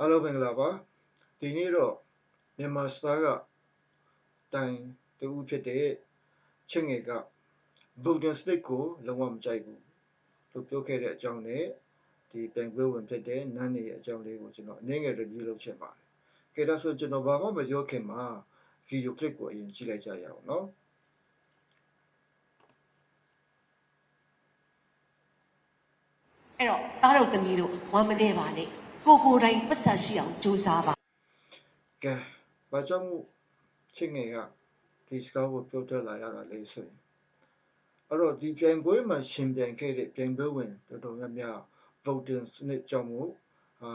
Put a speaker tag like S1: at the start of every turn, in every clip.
S1: အားလုံးမင်္ဂလာပါဒီနေ့တော့မြန်မာစတားကတိုင်တူဖြစ်တဲ့ချင်းငယ်က Golden Snake ကိုလုံးဝမကြိုက်ဘူးလို့ပြောခဲ့တဲ့အကြောင်းနဲ့ဒီပင်ပွဲဝင်ဖြစ်တဲ့နန်းနေရဲ့အကြောင်းလေးကိုကျွန်တော်အနည်းငယ် review လုပ်ချင်ပါတယ်။ကဲဒါဆိုကျွန်တော်ဘာမှမပြောခင်မှာ video clip ကိုအရင်ကြည့်လိုက်ကြရအောင်နော်
S2: အဲ့တော့သားတို့သမီးတို့ဝမ်းမနေပါနဲ့ ကိုကိုယ်တိုင်ပတ်ဆက်ရှိအောင်ကြိုးစားပါ။
S1: ကဲဘာကြောင့်မို့ချင်းငယ်ကဒီစကားကိုပြောထွက်လာရတာလဲဆိုရင်အဲ့တော့ဒီပြိုင်ပွဲမှာရှင်ပြိုင်ခဲ့တဲ့ပြိုင်ပွဲဝင်တော်တော်များများ voting စနစ်ကြောင့်မို့အာ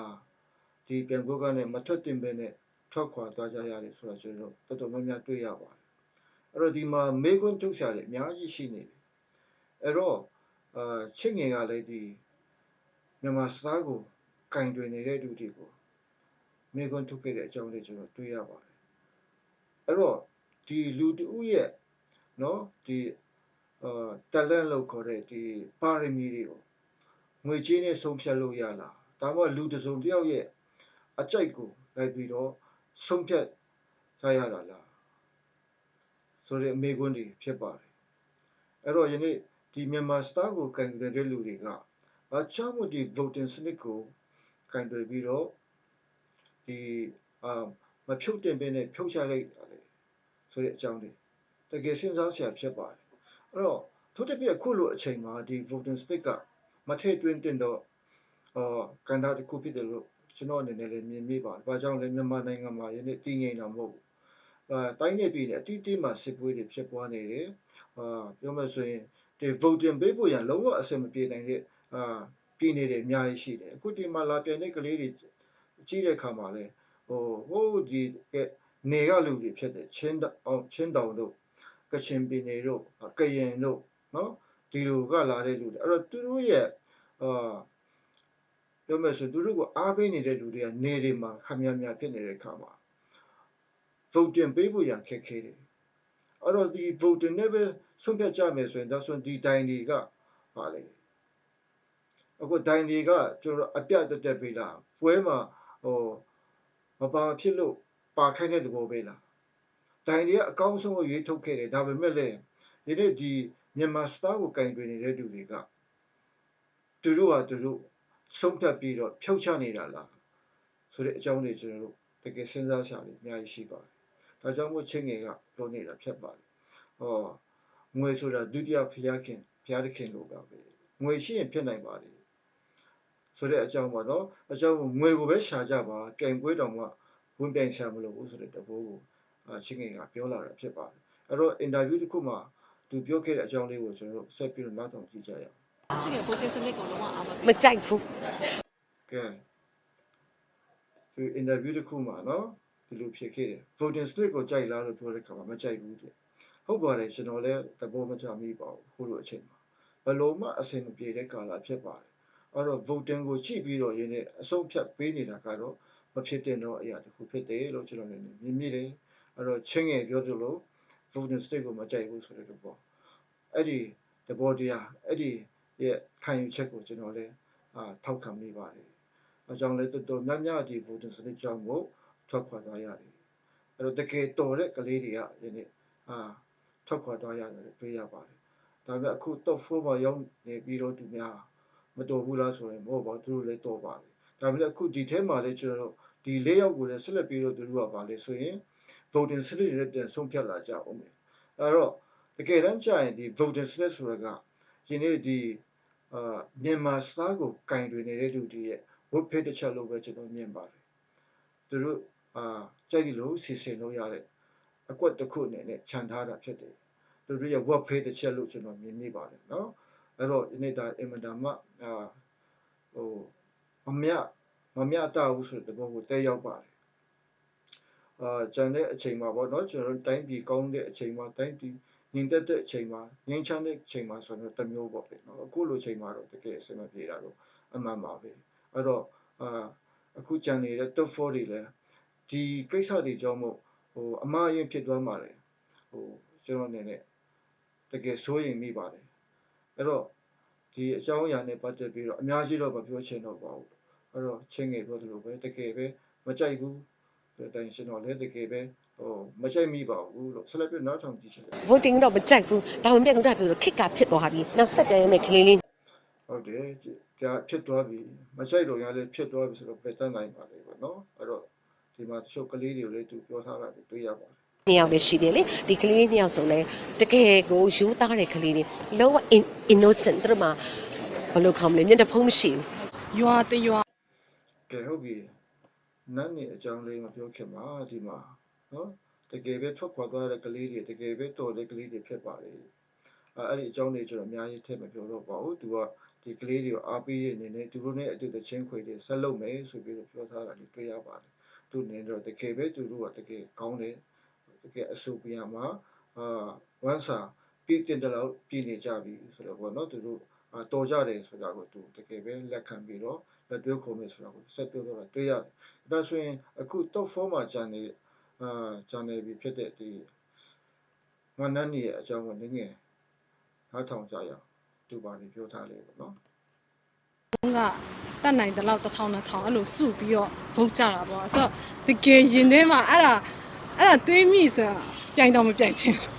S1: ဒီပြိုင်ပွဲကနေမထွက်တင်ပဲနဲ့ထွက်ခွာသွားကြရတယ်ဆိုတာကျွန်တော်တို့တော်တော်များများတွေ့ရပါတယ်အဲ့တော့ဒီမှာမေကွန်းထုတ်ရှာတယ်အများကြီးရှိနေတယ်အဲ့တော့အာချင်းငယ်ကလည်းဒီမြန်မာစတားကို ကင်တွင်နေတဲ့လူတွေကိုမေကွန်းထုတ်ခဲ့တဲ့အကြောင်းလေးကျွန်တော်တွေ့ရပါတယ်အဲ့တော့ဒီလူတဦးရဲ့နော်ဒီအာတလက်လို့ခေါ်တဲ့ဒီပါရမီတွေကိုငွေကြေးနဲ့ဆုံးဖြတ်လို့ရလားဒါမှမဟုတ်လူတစ်စုံတစ်ယောက်ရဲ့အကြိုက်ကိုလိုက်ပြီးတော့ဆုံးဖြတ်ရရတာလားဆိုတဲ့အမေကွန်းတွေဖြစ်ပါတယ်အဲ့တော့ယနေ့ဒီမြန်မာစတားကိုကန်ကြတဲ့လူတွေကဘာကြောင့်မို့ဒီ voting စနစ်ကို ကန်တွေပြီးတော့ဒီအာမဖြုတ်တင်ပေးနဲ့ဖြုတ်ချလိုက်တာလေဆိုတဲ့အကြောင်းတွေတကယ်စဉ်းစားစရာဖြစ်ပါတယ်အဲ့တော့သူတစ်ပြည့်အခုလိုအချိန်မှာဒီ voting stick ကမထည့်သွင်းတင်တော့အာကန်တာတစ်ခုဖြစ်တယ်လို့ကျွန်တော်အနေနဲ့လည်းမြင်မိပါတယ်။ဘာကြောင့်လဲမြန်မာနိုင်ငံမှာယနေ့တည်ငြိမ်တာမဟုတ်ဘူး။အာတိုင်းနေပြည်နယ်အတိအကျမှစစ်ပွဲတွေဖြစ်ပွားနေတယ်။အာပြောမှဆိုရင်ဒီ voting ပေးဖို့ရန်လုံးဝအဆင်မပြေနိုင်တဲ့အာ ပြည်နယ်တွေအများကြီးရှိတယ်။အခုဒီမှာလာပြန်တဲ့ကလေးတွေကြည့်တဲ့အခါမှာလဲဟိုဟိုးဒီနေကလူတွေဖြစ်တယ်ချင်းတောင်ချင်းတောင်တို့ကချင်ပြည်နယ်တို့ကရင်တို့နော်ဒီလိုကလာတဲ့လူတွေအဲ့တော့သူတို့ရဲ့အာပြောမယ်ဆိုသူတို့ကိုအားပေးနေတဲ့လူတွေကနေတွေမှာခမရမြဖြစ်နေတဲ့အခါမှာ voting ပေးဖို့ရန်ခက်ခဲတယ်အဲ့တော့ဒီ voting နဲ့ပဲဆုံးဖြတ်ကြမယ်ဆိုရင်ဒါဆိုဒီတိုင်းတွေကဟာလေ အခုတိုင်းတွေကကျွန်တော်အပြတ်တက်တက်ပေးလားပွဲမှာဟိုမပါဖြစ်လို့ပါခိုင်းတဲ့သဘောပဲလားတိုင်တွေကအကောင်းဆုံးကိုရွေးထုတ်ခဲ့တယ်ဒါပေမဲ့လည်းဒီနေ့ဒီမြန်မာစတားကိုကင်တွင်နေတဲ့သူတွေကသူတို့ဟာသူတို့ဆုံးဖြတ်ပြီးတော့ဖြုတ်ချနေတာလားဆိုတဲ့အကြောင်းတွေကျွန်တော်တို့တကယ်စဉ်းစားရှာပြီးအများကြီးရှိပါတယ်ဒါကြောင့်မို့ချင်းငယ်ကပြောနေတာဖြစ်ပါတယ်ဟောငွေဆိုတာဒုတိယဖျားခင်ဖျားသခင်လိုပါပဲငွေရှိရင်ဖြစ်နိုင်ပါလေ ဆိုတဲ့အကြောင်းပါတော့အကြောင်းငွေကိုပဲရှာကြပါပြိုင်ပွဲတောင်မှဝင်ပြိုင်ရှာမလို့ဘူးဆိုတဲ့တဘောကိုအချင်းငယ်ကပြောလာတာဖြစ်ပါတယ်အဲ့တော့အင်တာဗျူးတစ်ခုမှာသူပြောခဲ့တဲ့အကြောင်းလေးကိုကျွန်တော်တို့ဆက်ပြီးတော့နားထောင်ကြည့်ကြရအောင်
S3: ချစ်ရဲ့ voting စနစ်ကိုလုံးဝအားမ
S2: မ
S3: ပေး
S2: ကြိုက်ဘူး
S1: ကဲသူအင်တာဗျူးတစ်ခုမှာနော်ဒီလိုဖြစ်ခဲ့တယ် voting slip ကိုကြိုက်လားလို့ပြောတဲ့ခါမှာမကြိုက်ဘူးတဲ့ဟုတ်ပါတယ်ကျွန်တော်လည်းသဘောမကျမိပါဘူးခုလိုအချိန်မှာဘယ်လိုမှအဆင်မပြေတဲ့ကာလဖြစ်ပါတယ် အဲ့တော့ voting ကိုကြည့်ပြီးတော့ရင်းနဲ့အဆုံးဖြတ်ပေးနေတာကတော့မဖြစ်တဲ့တော့အရာတစ်ခုဖြစ်တယ်လို့ကျွန်တော်လည်းမြင်မိတယ်အဲ့တော့ချင်းငယ်ပြောသလို voting slip ကိုမကြိုက်ဘူးဆိုတဲ့တော့အဲ့ဒီသဘောတရားအဲ့ဒီရဲ့ခံယူချက်ကိုကျွန်တော်လည်းအာထောက်ခံမိပါတယ်အကြောင်းလည်းတော်တော်များများဒီ voting slip ကြောင့်ကိုထွက်ခွာသွားရတယ်အဲ့တော့တကယ်တော်တဲ့ကလေးတွေကယနေ့အာထွက်ခွာသွားရတယ်လို့တွေ့ရပါတယ်ဒါပေမဲ့အခု top 4မှာရောက်နေပြီးတော့သူများ မတော်ဘူးလားဆိုရင်မဟုတ်ပါဘူးသူတို့လည်းတော်ပါလေဒါပေမဲ့အခုဒီထဲမှာလည်းကျွန်တော်တို့ဒီလေးယောက်ကိုလည်းဆက်လက်ပြီးတော့သူတို့ကပါလေဆိုရင် voting slate နဲ့ပြန်ဆုံးဖြတ်လာကြအောင်မယ်အဲတော့တကယ်တမ်းကျရင်ဒီ voting slate ဆိုတာကယနေ့ဒီအာမြန်မာစကားကိုကင်တွင်နေတဲ့လူတွေရဲ့ဝတ်ဖက်တစ်ချက်လို့ပဲကျွန်တော်မြင်ပါတယ်သူတို့အာကြိုက်လို့စီစဉ်လို့ရတဲ့အကွက်တစ်ခုအနေနဲ့ခြံထားတာဖြစ်တယ်သူတို့ရဲ့ဝတ်ဖက်တစ်ချက်လို့ကျွန်တော်မြင်မိပါတယ်နော် အဲ့တော့ဒီနေ့ဒါအင်မတန်မှအာဟိုမမြမမြတာဘူးဆိုတဲ့ဘုံကိုတက်ရောက်ပါတယ်အာကျန်တဲ့အချိန်မှာပေါ့နော်ကျွန်တော်တို့တိုင်းပြည်ကောင်းတဲ့အချိန်မှာတိုင်းပြည်ငြိမ်သက်တဲ့အချိန်မှာငြိမ်ချမ်းတဲ့အချိန်မှာဆိုတော့တစ်မျိုးပေါ့လေနော်အခုလိုအချိန်မှာတော့တကယ်အဆင်မပြေတာတော့အမှန်ပါပဲအဲ့တော့အာအခုကြံနေတဲ့ top 4တွေလည်းဒီကိစ္စတွေကြောင့်မို့ဟိုအမှားရင်ဖြစ်သွားမှာလေဟိုကျွန်တော်အနေနဲ့တကယ်စိုးရိမ်မိပါတယ် အဲ့တော့ဒီအကြောင်းအရာနဲ့ပတ်သက်ပြီးတော့အများကြီးတော့မပြောချင်တော့ပါဘူးအဲ့တော့ချင်းငယ်ပြောသလိုပဲတကယ်ပဲမကြိုက်ဘူးဆိုတဲ့အတိုင်းကျွန်တော်လည်းတကယ်ပဲဟိုမကြိုက်မိပါဘူးလို့ဆက်လက်ပြီးနောက်ထောင်ကြည့်ချင်တယ်
S2: voting တော့မကြိုက်ဘူးဒါပေမဲ့ခုနကပြောလို့ခစ်ကဖြစ်သွားပြီနောက်ဆက်ပြန်ရမယ့်ကလေးလေး
S1: ဟုတ်တယ်ကြာဖြစ်သွားပြီမကြိုက်တော့ရလည်းဖြစ်သွားပြီဆိုတော့ပဲတတ်နိုင်ပါလေပေါ့နော်အဲ့တော့ဒီမှာတချို့ကလေးတွေကိုလည်းသူပြောထားတာတွေတွေ့ရပါတယ်
S2: နှစ်ယောက်ပဲရှိတယ်လေဒီကလေးလေးနှစ်ယောက်ဆိုလဲတကယ်ကိုယူသားတဲ့ကလေးလေးလုံးဝ in- innocent သူတို့မှာဘယ်လိုခေါ်မလဲမျက်နှာဖုံးမရှိဘူး
S3: ရွာတရွာ
S1: ကဲဟုတ်ပြီနန်းနေအကြောင်းလေးမပြောခင်မှာဒီမှာနော်တကယ်ပဲထွက်ခွာသွားတဲ့ကလေးတွေတကယ်ပဲတော်တဲ့ကလေးတွေဖြစ်ပါလေအဲအဲ့ဒီအကြောင်းလေးကျွန်တော်အများကြီးထည့်မပြောတော့ပါဘူးသူကဒီကလေးတွေကိုအားပေးတဲ့အနေနဲ့သူတို့နဲ့အတူတချင်းခွေတွေဆက်လုပ်မယ်ဆိုပြီးတော့ပြောထားတာလေးတွေ့ရပါတယ်သူအနေနဲ့တော့တကယ်ပဲသူတို့ကတကယ်ကောင်းတယ် တကယ်အဆူပြရမှာအာဝန်စာပြည့်တင်တယ်လို့ပြည်နေကြပြီဆိုတော့ဘောနော်သူတို့အာတော်ကြတယ်ဆိုတာကိုသူတကယ်ပဲလက်ခံပြီးတော့လက်တွဲခုံမယ်ဆိုတာကိုဆက်ပြောတော့တာတွေ့ရတယ်ဒါဆိုရင်အခု top 4မှာဂျန်နေအာဂျန်နေပြီဖြစ်တဲ့ဒီမနန်းကြီးရဲ့အကြောင်းကိုနည်းငယ်နားထောင်ကြရအောင်သူပါနေပြောထားလေပေါ့နော်
S3: ကတတ်နိုင်တဲ့လောက်တစ်ထောင်နှစ်ထောင်အဲ့လိုစုပြီးတော့ဗုတ်ကြတာပေါ့ဆိုတော့တကယ်ရင်ထဲမှာအဲ့ဒါ အဲ့ဒါတွေးမိဆိုတာပြိုင်တော့မပြိုင်ချင်ဘူး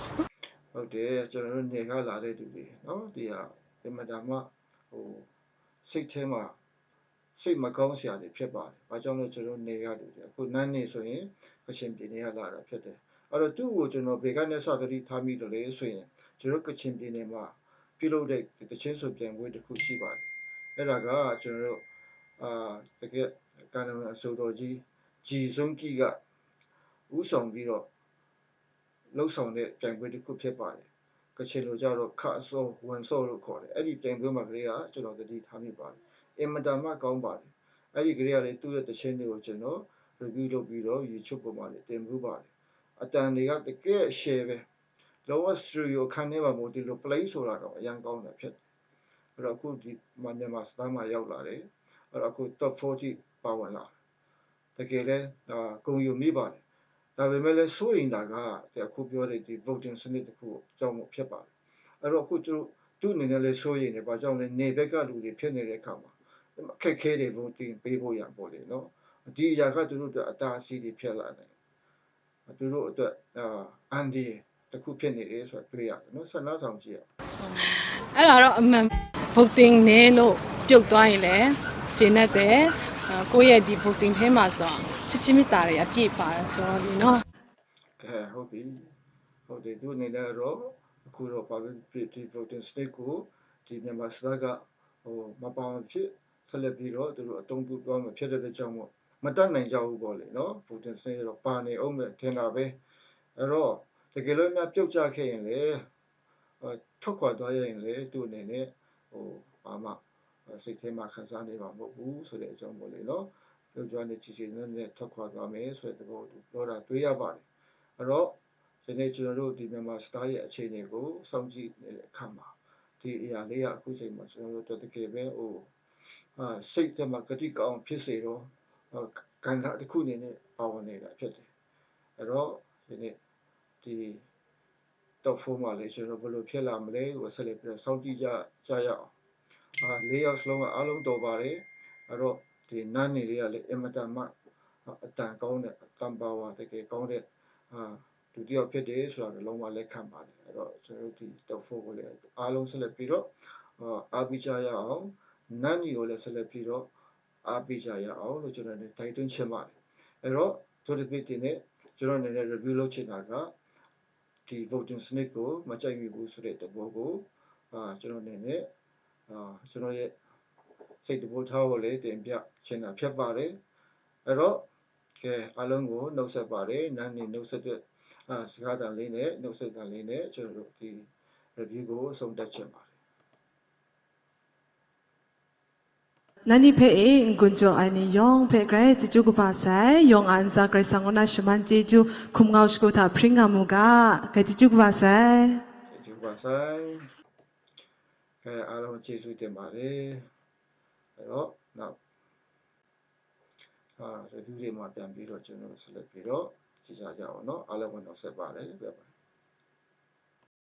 S1: ဟုတ်တယ်ကျွန်တော်တို့နေခါလာတဲ့သူတွေနော်ဒီဟာဒီမှာဒါမှဟိုစိတ်ထဲမှာစိတ်မကောင်းစရာတွေဖြစ်ပါတယ်။ဘာကြောင့်လဲကျွန်တော်နေရတူတယ်အခုနန်းနေဆိုရင်ကချင်ပြည်နယ်ကလာတာဖြစ်တယ်။အဲ့တော့သူ့ကိုကျွန်တော်ဘေကနေစသတိထားမိတယ်လေဆိုရင်ကျွန်တော်ကချင်ပြည်နယ်မှာပြုလုပ်တဲ့ဒီတချင်းဆိုပြန်ပွဲတစ်ခုရှိပါတယ်။အဲ့ဒါကကျွန်တော်တို့အာတကယ်ကာနအစိုးတော်ကြီးဂျီစွန်ကီက ဥဆောင်ပြီးတော့လှုပ်ဆောင်တဲ့ပြိုင်ပွဲတစ်ခုဖြစ်ပါတယ်။ကချင်လိုကြတော့ခအစောဝန်စောလို့ခေါ်တယ်။အဲ့ဒီပြိုင်ပွဲမှာကလေးကကျွန်တော်တတိထားမိပါတယ်။အင်မတန်မှကောင်းပါတယ်။အဲ့ဒီကလေးကလေသူ့ရဲ့တခြင်းတွေကိုကျွန်တော် review လုပ်ပြီးတော့ YouTube ပေါ်မှာလည်းတင်ပြပါတယ်။အတန်တွေကတကယ် share ပဲ။လောက studio ခန်းထဲမှာမို့ဒီလို play ဆိုတာတော့အရင်ကောင်းတာဖြစ်တယ်။အဲ့တော့အခုဒီမှာမြန်မာစတားမှာရောက်လာတယ်။အဲ့တော့အခု top 40ပါဝင်လာတယ်။တကယ်လဲအာဂုံယူမိပါတယ်။ ဒါပေမဲ့လည်းစိုးရိမ်တာကဒီအခုပြောတဲ့ဒီ voting စနစ်တစ်ခုအကြောင်းမို့ဖြစ်ပါတယ်အဲ့တော့အခုသူတို့သူ့အနေနဲ့လည်းစိုးရိမ်တယ်ဘာကြောင့်လဲနေဘက်ကလူတွေဖြစ်နေတဲ့အခါမှာအခက်ခဲတွေ voting ပေးဖို့ရပေါ့လေနော်ဒီအရာကသူတို့အတွက်အတားအဆီးတွေဖြစ်လာတယ်သူတို့အတွက်အာအန်ဒီတစ်ခုဖြစ်နေတယ်ဆိုတာတွေ့ရတယ်နော်ဆက်နောက်ဆောင်ကြည့်ရအောင်
S3: အဲ့ဒါတော့အမှန် voting နဲ့လို့ပြုတ်သွားရင်လည်းဂျင်းနဲ့တဲ့အာ ကိုယ့်ရဲ့ဒီ voting ထဲမှာဆိုချစ်ချင်းမြတ်တာတွေအပြည့်ပါတယ်ဆိုတော့ဒီနော်
S1: ကဲဟုတ်ပြီဟုတ်တယ်သူအနေနဲ့တော့အခုတော့ public voting state ကိုဒီမြန်မာစတာကဟိုမပောင်ဖြစ်ဆက်လက်ပြီးတော့သူတို့အတုံးပြုသွားမှာဖြစ်တဲ့ကြောင့်မို့မတတ်နိုင်ကြဘူးပေါ့လေနော် voting state တော့ပါနေအောင်ပဲထင်တာပဲအဲ့တော့တကယ်လို့များပြုတ်ကြခဲ့ရင်လေဟိုထွက်ခွာသွားရရင်လေသူ့အနေနဲ့ဟိုဘာမှ စိတ်ထဲမှာခံစားနေမှာမဟုတ်ဘူးဆိုတဲ့အကြောင်းပေါ့လေနော်ပြုတ်ကြနေချီချီနဲ့နဲ့ထွက်ခွာသွားမယ်ဆိုတဲ့သဘောကိုပြောတာတွေ့ရပါတယ်အဲ့တော့ဒီနေ့ကျွန်တော်တို့ဒီမြန်မာစတားရဲ့အခြေအနေကိုစောင့်ကြည့်နေတဲ့အခါမှာဒီအရာလေးကအခုချိန်မှာကျွန်တော်တို့တကယ်ပဲဟိုအာစိတ်ထဲမှာကတိကောင်းဖြစ်စေတော့ကန္တာတစ်ခုအနေနဲ့ပါဝင်နေတာဖြစ်တယ်အဲ့တော့ဒီနေ့ဒီ top 4မှာလေကျွန်တော်ဘယ်လိုဖြစ်လာမလဲကိုဆက်လက်ပြီးတော့စောင့်ကြည့်ကြကြရအောင် အာ၄ယောက်စလုံးကအားလုံးတော်ပါတယ်အဲ့တော့ဒီနန်းနေလေးကလည်းအင်မတန်မှအတန်ကောင်းတဲ့အတန်ပါဝါတကယ်ကောင်းတဲ့အာဒုတိယဖြစ်တယ်ဆိုတာလည်းလုံးဝလက်ခံပါတယ်အဲ့တော့ကျွန်တော်တို့ဒီ top 4ကိုလည်းအားလုံးဆက်လက်ပြီးတော့အာအားပေးကြရအောင်နန်းကြီးကိုလည်းဆက်လက်ပြီးတော့အားပေးကြရအောင်လို့ကျွန်တော်တို့တိုက်တွန်းချင်ပါတယ်အဲ့တော့တို့ဒီပိတင်နဲ့ကျွန်တော်အနေနဲ့ review လုပ်ချင်တာကဒီ voting စနစ်ကိုမကြိုက်မိဘူးဆိုတဲ့တဘောကိုအာကျွန်တော်အနေနဲ့ အာကျွန်တော်ရဲ့စိတ်တဘောထားကိုလည်းတင်ပြချင်တာဖြစ်ပါတယ်အဲ့တော့ကဲအားလုံးကိုနှုတ်ဆက်ပါတယ်နန်းနေနှုတ်ဆက်တဲ့အာစကားတန်လေးနဲ့နှုတ်ဆက်တန်လေးနဲ့ကျွန်တော်တို့ဒီ review ကိုအဆုံးသတ်ချင်ပါတယ်
S4: nani phe e ngunjo ani yong phe gre ji ju ku pa sai yong an sa gre sangona shman ji ju khum ngau shko tha pringa mu ga ga ji ju ku pa sai
S1: ကျေးဇူးပါဆိုင် အဲအားလုံးကျေးဇူးတင်ပါတယ်အဲ့တော့နောက်အာ review တွေမှာပြန်ပြီးတော့ကျွန်တော်ဆက်လက်ပြီးတော့ကြည့်ကြကြအောင်เนาะအားလုံးကိုနှုတ်ဆက်ပါတယ်ပြပါ